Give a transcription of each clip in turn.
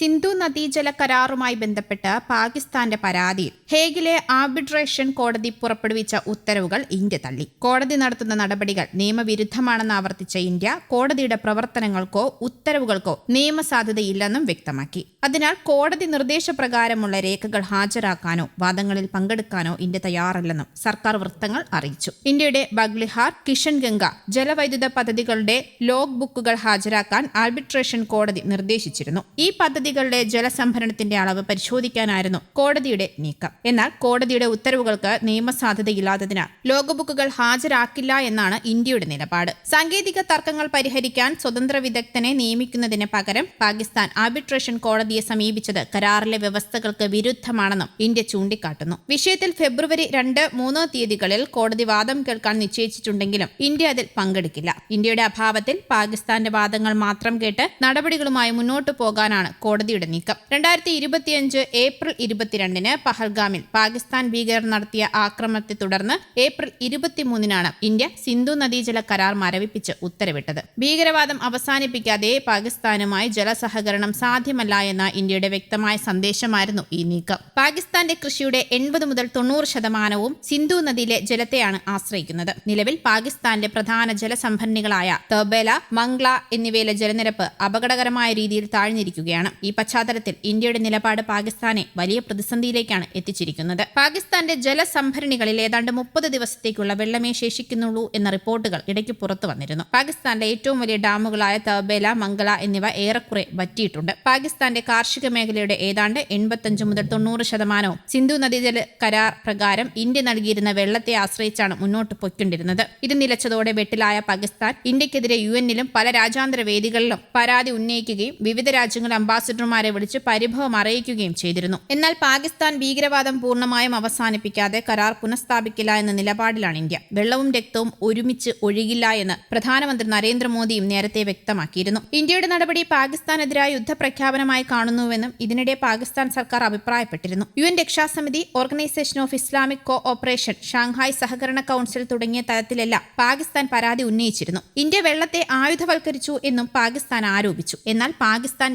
സിന്ധു നദീജല കരാറുമായി ബന്ധപ്പെട്ട് പാകിസ്ഥാന്റെ പരാതിയിൽ ഹേഗിലെ ആർബിട്രേഷൻ കോടതി പുറപ്പെടുവിച്ച ഉത്തരവുകൾ ഇന്ത്യ തള്ളി. കോടതി നടത്തുന്ന നടപടികൾ നിയമവിരുദ്ധമാണെന്ന് ആവർത്തിച്ച ഇന്ത്യ കോടതിയുടെ പ്രവർത്തനങ്ങൾക്കോ ഉത്തരവുകൾക്കോ നിയമസാധ്യതയില്ലെന്നും വ്യക്തമാക്കി. അതിനാൽ കോടതി നിർദ്ദേശപ്രകാരമുള്ള രേഖകൾ ഹാജരാക്കാനോ വാദങ്ങളിൽ പങ്കെടുക്കാനോ ഇന്ത്യ തയ്യാറല്ലെന്നും സർക്കാർ വൃത്തങ്ങൾ അറിയിച്ചു. ഇന്ത്യയുടെ ബഗ്ലിഹാർ കിഷൻഗംഗ ജലവൈദ്യുത പദ്ധതികളുടെ ലോഗ് ബുക്കുകൾ ഹാജരാക്കാൻ ആർബിട്രേഷൻ കോടതി നിർദ്ദേശിച്ചിരുന്നു. ഈ പദ്ധതികളുടെ ജലസംഭരണത്തിന്റെ അളവ് പരിശോധിക്കാനായിരുന്നു കോടതിയുടെ നീക്കം. എന്നാൽ കോടതിയുടെ ഉത്തരവുകൾക്ക് നിയമസാധ്യതയില്ലാത്തതിനാൽ ലോകബുക്കുകൾ ഹാജരാക്കില്ല എന്നാണ് ഇന്ത്യയുടെ നിലപാട്. സാങ്കേതിക തർക്കങ്ങൾ പരിഹരിക്കാൻ സ്വതന്ത്ര വിദഗ്ധനെ നിയമിക്കുന്നതിന് പകരം പാകിസ്ഥാൻ ആർബിട്രേഷൻ കോടതിയെ സമീപിച്ചത് കരാറിലെ വ്യവസ്ഥകൾക്ക് വിരുദ്ധമാണെന്നും ഇന്ത്യ ചൂണ്ടിക്കാട്ടുന്നു. വിഷയത്തിൽ ഫെബ്രുവരി രണ്ട് മൂന്ന് തീയതികളിൽ കോടതി വാദം കേൾക്കാൻ നിശ്ചയിച്ചിട്ടുണ്ടെങ്കിലും ഇന്ത്യ അതിൽ പങ്കെടുക്കില്ല. ഇന്ത്യയുടെ അഭാവത്തിൽ പാകിസ്ഥാന്റെ വാദങ്ങൾ മാത്രം കേട്ട് നടപടികളുമായി മുന്നോട്ടു പോകാനാണ് കോടതിയുടെ നീക്കം. രണ്ടായിരത്തി ഇരുപത്തിയഞ്ച് ഏപ്രിൽ ഇരുപത്തിരണ്ടിന് പഹൽഗാമിൽ പാകിസ്ഥാൻ ഭീകരർ നടത്തിയ ആക്രമണത്തെ തുടർന്ന് ഏപ്രിൽ ഇരുപത്തിമൂന്നിനാണ് ഇന്ത്യ സിന്ധു നദീജല കരാർ മരവിപ്പിച്ച് ഉത്തരവിട്ടത്. ഭീകരവാദം അവസാനിപ്പിക്കാതെ പാകിസ്ഥാനുമായി ജലസഹകരണം സാധ്യമല്ല എന്ന ഇന്ത്യയുടെ വ്യക്തമായ സന്ദേശമായിരുന്നു ഈ നീക്കം. പാകിസ്ഥാന്റെ കൃഷിയുടെ എൺപത് മുതൽ തൊണ്ണൂറ് ശതമാനവും സിന്ധു നദിയിലെ ജലത്തെയാണ് ആശ്രയിക്കുന്നത്. നിലവിൽ പാകിസ്ഥാന്റെ പ്രധാന ജലസംഭരണികളായ തബേല മംഗ്ല എന്നിവയിലെ ജലനിരപ്പ് അപകടകരമായ രീതിയിൽ താഴ്ന്നിരിക്കുകയാണ്. ഈ പശ്ചാത്തലത്തിൽ ഇന്ത്യയുടെ നിലപാട് പാകിസ്ഥാനെ വലിയ പ്രതിസന്ധിയിലേക്കാണ് എത്തിച്ചിരിക്കുന്നത്. പാകിസ്ഥാന്റെ ജലസംഭരണികളിൽ ഏതാണ്ട് മുപ്പത് ദിവസത്തേക്കുള്ള വെള്ളമേ ശേഷിക്കുന്നുള്ളൂ എന്ന റിപ്പോർട്ടുകൾ ഇടയ്ക്ക് പുറത്തു വന്നിരുന്നു. പാകിസ്ഥാന്റെ ഏറ്റവും വലിയ ഡാമുകളായ തബേല മംഗള എന്നിവ ഏറെക്കുറെ വറ്റിയിട്ടുണ്ട്. പാകിസ്ഥാന്റെ കാർഷിക മേഖലയുടെ ഏതാണ്ട് എൺപത്തഞ്ച് മുതൽ തൊണ്ണൂറ് ശതമാനവും സിന്ധു നദീജല കരാർ പ്രകാരം ഇന്ത്യ നൽകിയിരുന്ന വെള്ളത്തെ ആശ്രയിച്ചാണ് മുന്നോട്ട് പൊയ്ക്കൊണ്ടിരുന്നത്. ഇത് നിലച്ചതോടെ വെട്ടിലായ പാകിസ്ഥാൻ ഇന്ത്യക്കെതിരെ യു എന്നിലും പല രാജ്യാന്തര വേദികളിലും പരാതി ഉന്നയിക്കുകയും വിവിധ രാജ്യങ്ങൾ രാജ്യങ്ങളുടെ അംബാസിഡർമാരെ വിളിച്ച് പരിഭവം അറിയിക്കുകയും ചെയ്തിരുന്നു. എന്നാൽ പാകിസ്ഥാൻ ഭീകരവാദം പൂർണമായും അവസാനിപ്പിക്കാതെ കരാർ പുനഃസ്ഥാപിക്കില്ല എന്ന നിലപാടിലാണ് ഇന്ത്യ. വെള്ളവും രക്തവും ഒരുമിച്ച് ഒഴുകില്ല എന്ന് പ്രധാനമന്ത്രി നരേന്ദ്രമോദിയും നേരത്തെ വ്യക്തമാക്കിയിരുന്നു. ഇന്ത്യയുടെ നടപടി പാകിസ്ഥാനെതിരായ യുദ്ധപ്രഖ്യാപനമായി കാണുന്നുവെന്നും ഇതിനിടെ പാകിസ്ഥാൻ സർക്കാർ അഭിപ്രായപ്പെട്ടിരുന്നു. U N രക്ഷാസമിതി organisation of Islamic cooperation Shanghai സഹകരണ കൌൺസിൽ തുടങ്ങിയ തലത്തിലെല്ലാം പാകിസ്ഥാൻ പരാതി ഉന്നയിച്ചിരുന്നു. ഇന്ത്യ വെള്ളത്തെ ആയുധവൽക്കരിച്ചു എന്നും പാകിസ്ഥാൻ ആരോപിച്ചു. എന്നാൽ പാകിസ്ഥാൻ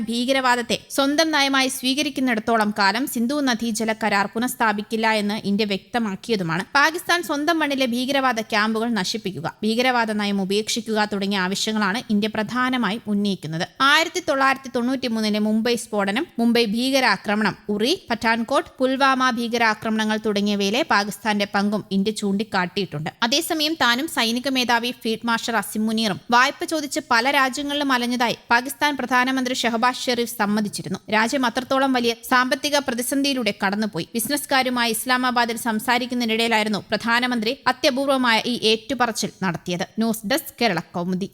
ഭാഗത്തെ സ്വന്തം നയമായി സ്വീകരിക്കുന്നിടത്തോളം കാലം സിന്ധു നദീ ജല കരാർ പുനഃസ്ഥാപിക്കില്ല എന്ന് ഇന്ത്യ വ്യക്തമാക്കിയതുമാണ്. പാകിസ്ഥാൻ സ്വന്തം മണ്ണിലെ ഭീകരവാദ ക്യാമ്പുകൾ നശിപ്പിക്കുക ഭീകരവാദ നയം ഉപേക്ഷിക്കുക തുടങ്ങിയ ആവശ്യങ്ങളാണ് ഇന്ത്യ പ്രധാനമായും ഉന്നയിക്കുന്നത്. ആയിരത്തി തൊള്ളായിരത്തി തൊണ്ണൂറ്റി മൂന്നിലെ മുംബൈ സ്ഫോടനം മുംബൈ ഭീകരാക്രമണം ഉറി പഠാൻകോട്ട് പുൽവാമ ഭീകരാക്രമണങ്ങൾ തുടങ്ങിയവയിലെ പാകിസ്ഥാന്റെ പങ്കും ഇന്ത്യ ചൂണ്ടിക്കാട്ടിയിട്ടുണ്ട്. അതേസമയം താനും സൈനിക മേധാവി ഫീൽഡ് മാർഷൽ അസിം മുനീറും വായ്പ ചോദിച്ച് പല രാജ്യങ്ങളിലും അലഞ്ഞതായി. പാകിസ്ഥാൻ പ്രധാനമന്ത്രി ഷെഹബാസ് ഷെറീഫ് സമ്മ സമ്മതിച്ചിരുന്നു. രാജ്യം അത്രത്തോളം വലിയ സാമ്പത്തിക പ്രതിസന്ധിയിലൂടെ കടന്നുപോയി. ബിസിനസ്സുകാരുമായി ഇസ്ലാമാബാദിൽ സംസാരിക്കുന്നതിനിടയിലായിരുന്നു പ്രധാനമന്ത്രി അത്യപൂർവമായ ഈ ഏറ്റുപറച്ചിൽ നടത്തിയത്. News desk Kerala Kaumudi.